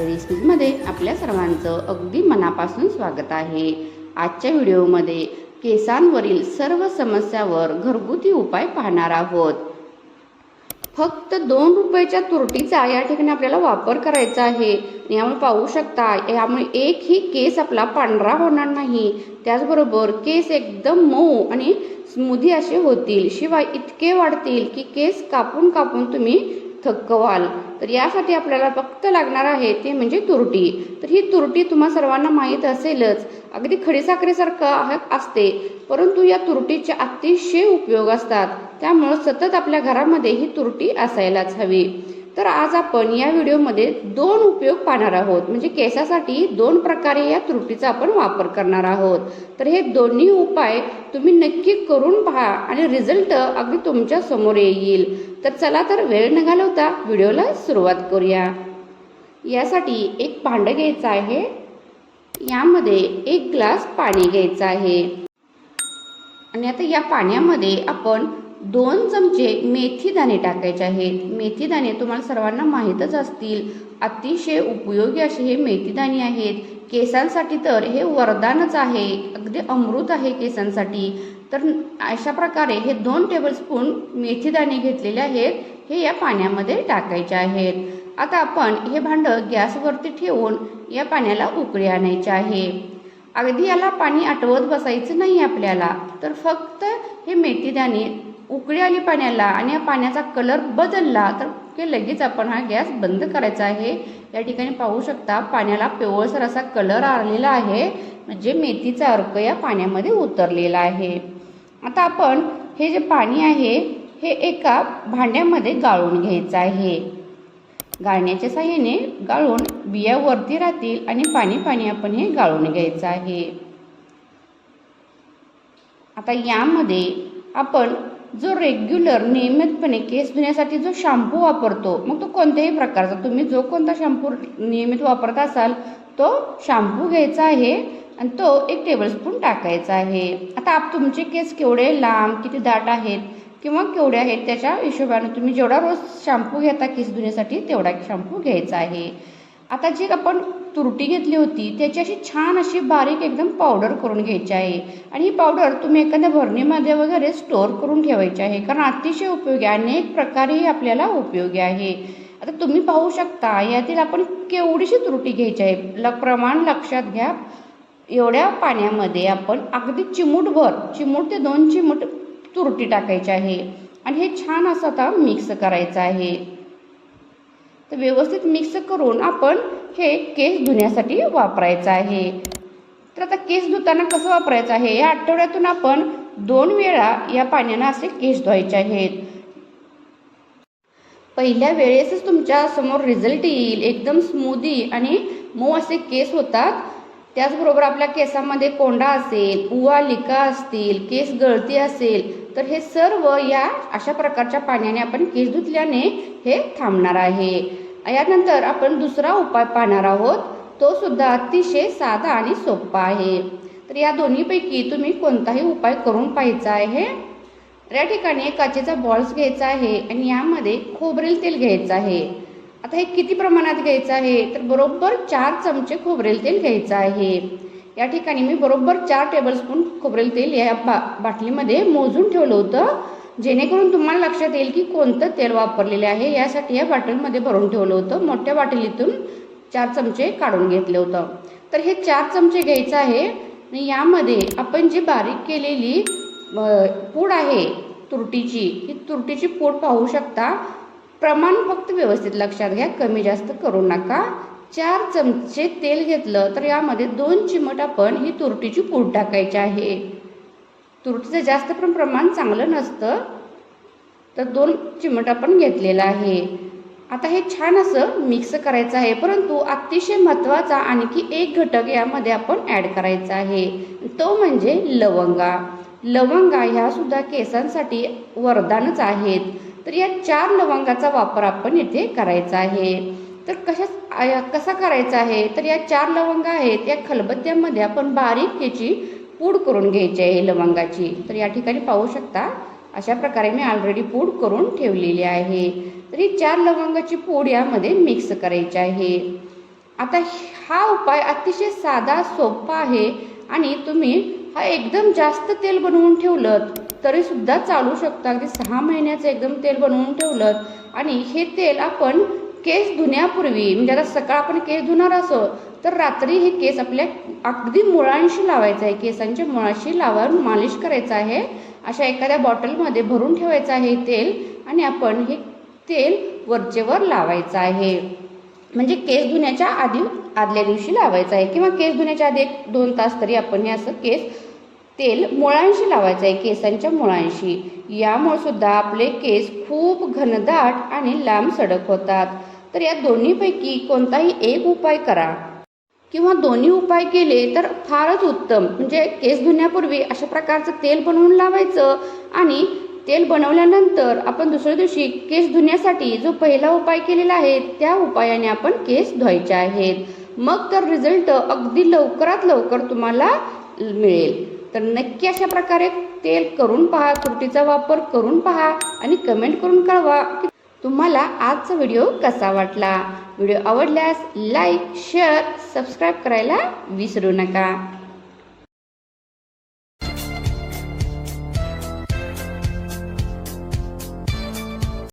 भारती रेसिपीजमध्ये आपल्या सर्वांचं अगदी मनापासून स्वागत आहे. आजच्या व्हिडिओमध्ये केसांवरील सर्व समस्यावर घरगुती उपाय पाहणार आहोत. फक्त दोन रुपयाच्या तुरटीचा या ठिकाणी आपल्याला वापर करायचा आहे. यामुळे पाहू शकता यामुळे एकही केस आपला पांढरा होणार नाही. त्याचबरोबर केस एकदम मऊ आणि स्मूदी असे होतील. शिवाय इतके वाढतील की केस कापून कापून तुम्ही थक्क व्हाल तर यासाठी आपल्याला फक्त लागणार आहे ते म्हणजे तुरटी. तर ही तुरटी तुम्हा सर्वांना माहीत असेलच. अगदी खडीसाखरेसारखं असते. परंतु या तुरटीचे अतिशय उपयोग असतात. त्यामुळं सतत आपल्या घरामध्ये ही तुरटी असायलाच हवी. तर आज आपण या व्हिडिओमध्ये दोन उपयोग पाहणार आहोत. म्हणजे केसासाठी दोन प्रकारे या त्रुटीचा आपण वापर करणार आहोत. तर हे दोन्ही उपाय तुम्ही नक्की करून पहा आणि रिझल्ट अगदी तुमच्यासमोर येईल. तर चला तर वेळ न घालवता व्हिडिओला सुरुवात करूया. यासाठी एक भांडं घ्यायचं आहे. यामध्ये एक ग्लास पाणी घ्यायचं आहे. आणि आता या पाण्यामध्ये आपण दोन चमचे मेथी दाणे टाकायचे आहेत. मेथी दाणे तुम्हाला सर्वांना माहीतच असतील. अतिशय उपयोगी असे हे मेथी दाणे आहेत. केसांसाठी तर हे वरदानच आहे. अगदी अमृत आहे केसांसाठी. तर अशा प्रकारे हे दोन टेबलस्पून मेथी दाणे घेतलेले आहेत. हे या पाण्यामध्ये टाकायचे आहेत. आता आपण हे भांडं गॅसवरती ठेवून या पाण्याला उकळी आणायचे आहे. अगदी याला पाणी आटवत बसायचं नाही आपल्याला. तर फक्त हे मेथीदाणे उकळी आली पाण्याला आणि या पाण्याचा कलर बदलला तर की लगेच आपण हा गॅस बंद करायचा आहे. या ठिकाणी पाहू शकता पाण्याला पिवळसर असा कलर आलेला आहे. म्हणजे मेथीचा अर्क या पाण्यामध्ये उतरलेला आहे. आता आपण हे जे पाणी आहे हे एका भांड्यामध्ये गाळून घ्यायचं आहे. गाळण्याच्या साह्याने गाळून बिया वरती राहतील आणि पाणी पाणी आपण हे गाळून घ्यायचं आहे. आता यामध्ये आपण जो रेग्युलर नियमितपणे केस धुण्यासाठी जो शॅम्पू वापरतो मग तो कोणत्याही प्रकारचा. तुम्ही जो कोणता शॅम्पू नियमित वापरत असाल तो शॅम्पू घ्यायचा आहे आणि तो एक टेबलस्पून टाकायचा आहे. आता आप तुमचे केस केवढे लांब किती दाट आहेत किंवा केवढे आहेत त्याच्या हिशोबाने तुम्ही जेवढा रोज शॅम्पू घेता केस धुण्यासाठी तेवढा शॅम्पू घ्यायचा आहे. आता जे आपण तुरटी घेतली होती त्याची अशी छान अशी बारीक एकदम पावडर करून घ्यायची आहे. आणि ही पावडर तुम्ही एखाद्या भरणीमध्ये वगैरे स्टोअर करून ठेवायची आहे. कारण अतिशय उपयोगी अनेक प्रकारेही आपल्याला उपयोगी आहे. आता तुम्ही पाहू शकता यातील आपण केवढीशी त्रुटी घ्यायची आहे. ल प्रमाण लक्षात घ्या. एवढ्या पाण्यामध्ये आपण अगदी चिमूटभर चिमूट ते दोन चिमूट तुरटी टाकायची आहे. आणि हे छान असं आता मिक्स करायचं आहे. तर व्यवस्थित मिक्स करून आपण हे केस धुण्यासाठी वापरायचं आहे. तर आता केस धुताना कसं वापरायचं आहे? या आठवड्यातून आपण दोन वेळा या पाण्यानं असे केस धुवायचे आहेत. पहिल्या वेळेसच तुमच्यासमोर रिझल्ट येईल. एकदम स्मूदी आणि मऊ असे केस होतात. त्याचबरोबर आपल्या केसामध्ये कोंडा असेल उवा लिका असतील केस गळती असेल तर हे सर्व या अशा प्रकारच्या पाण्याने आपण केस धुतल्याने हे थांबणार आहे. यानंतर आपण दुसरा उपाय पाहणार आहोत. तो सुद्धा अतिशय साधा आणि सोपा आहे. तर या दोन्हीपैकी तुम्ही कोणताही उपाय करून पाहायचा आहे? तर या ठिकाणी एक काचेचा बॉल्स घ्यायचा आहे आणि यामध्ये खोबरेल तेल घ्यायचं आहे. आता हे किती प्रमाणात घ्यायचं आहे? तर बरोबर चार चमचे खोबरेल तेल घ्यायचं आहे. या ठिकाणी मी बरोबर चार टेबलस्पून खोबरेल तेल या बा बाटलीमध्ये मोजून ठेवलं होतं. जेणेकरून तुम्हाला लक्षात येईल की कोणतं तेल वापरलेले आहे. यासाठी या बाटलीमध्ये भरून ठेवलं होतं. मोठ्या बाटलीतून चार चमचे काढून घेतलं होतं. तर हे चार चमचे घ्यायचं आहे. आणि यामध्ये आपण जी बारीक केलेली पूड आहे तुरटीची ही तुरटीची पूड पाहू शकता. प्रमाण फक्त व्यवस्थित लक्षात घ्या. कमी जास्त करू नका. चार चमचे तेल घेतलं तर यामध्ये दोन चिमट आपण ही तुरटीची पूड टाकायची आहे. तुरटीचं जास्त पण प्रमाण चांगलं नसतं. तर दोन चिमट आपण घेतलेलं आहे. आता हे छान असं मिक्स करायचं आहे. परंतु अतिशय महत्त्वाचा आणखी एक घटक यामध्ये आपण ॲड करायचा आहे. तो म्हणजे लवंगा. लवंगा ह्या सुद्धा केसांसाठी वरदानच आहेत. तर या चार लवंगाचा वापर आपण इथे करायचा आहे. तर कशा कसा करायचा आहे? तर या चार लवंगा आहेत. या खलबत्त्यामध्ये आपण बारीक याची पूड करून घ्यायची आहे लवंगाची. तर या ठिकाणी पाहू शकता अशा प्रकारे मी ऑलरेडी पूड करून ठेवलेली आहे. तर ही चार लवंगाची पूड यामध्ये मिक्स करायची आहे. आता हा उपाय अतिशय साधा सोपा आहे आणि तुम्ही हा एकदम जास्त तेल बनवून ठेवलं तरी सुद्धा चालू शकतं. अगदी सहा महिन्याचं एकदम तेल बनवून ठेवलं आणि हे तेल आपण केस धुण्यापूर्वी म्हणजे आता सकाळ आपण केस धुणार असो तर रात्री हे केस आपल्या अगदी मुळांशी लावायचं आहे. केसांच्या मुळाशी लावून मालिश करायचं आहे. अशा एखाद्या बॉटलमध्ये भरून ठेवायचं आहे तेल आणि आपण हे तेल वरचेवर लावायचं आहे. म्हणजे केस धुण्याच्या आधी आदल्या दिवशी लावायचं आहे. किंवा केस धुण्याच्या आधी एक दोन तास तरी आपण हे असं केस तेल मुळांशी लावायचं आहे. केसांच्या मुळांशी. यामुळे सुद्धा आपले केस खूप घनदाट आणि लांब सडक होतात. तर या दोन्हीपैकी कोणताही एक उपाय करा. किंवा दोन्ही उपाय केले तर फारच उत्तम. म्हणजे केस धुण्यापूर्वी अशा प्रकारचं तेल बनवून लावायचं आणि तेल बनवल्यानंतर आपण दुसऱ्या दिवशी केस धुण्यासाठी जो पहिला उपाय केलेला आहे त्या उपायाने आपण केस धुवायचे आहेत. मग तर रिझल्ट अगदी लवकरात लवकर तुम्हाला मिळेल. तर नक्की अशा प्रकारे तेल करून पहा त्रुटीचा वापर करून पहा आणि कमेंट करून कळवा की तुम्हाला आजचा व्हिडिओ कसा वाटला? व्हिडिओ आवडल्यास लाईक शेअर सबस्क्राईब करायला विसरू नका.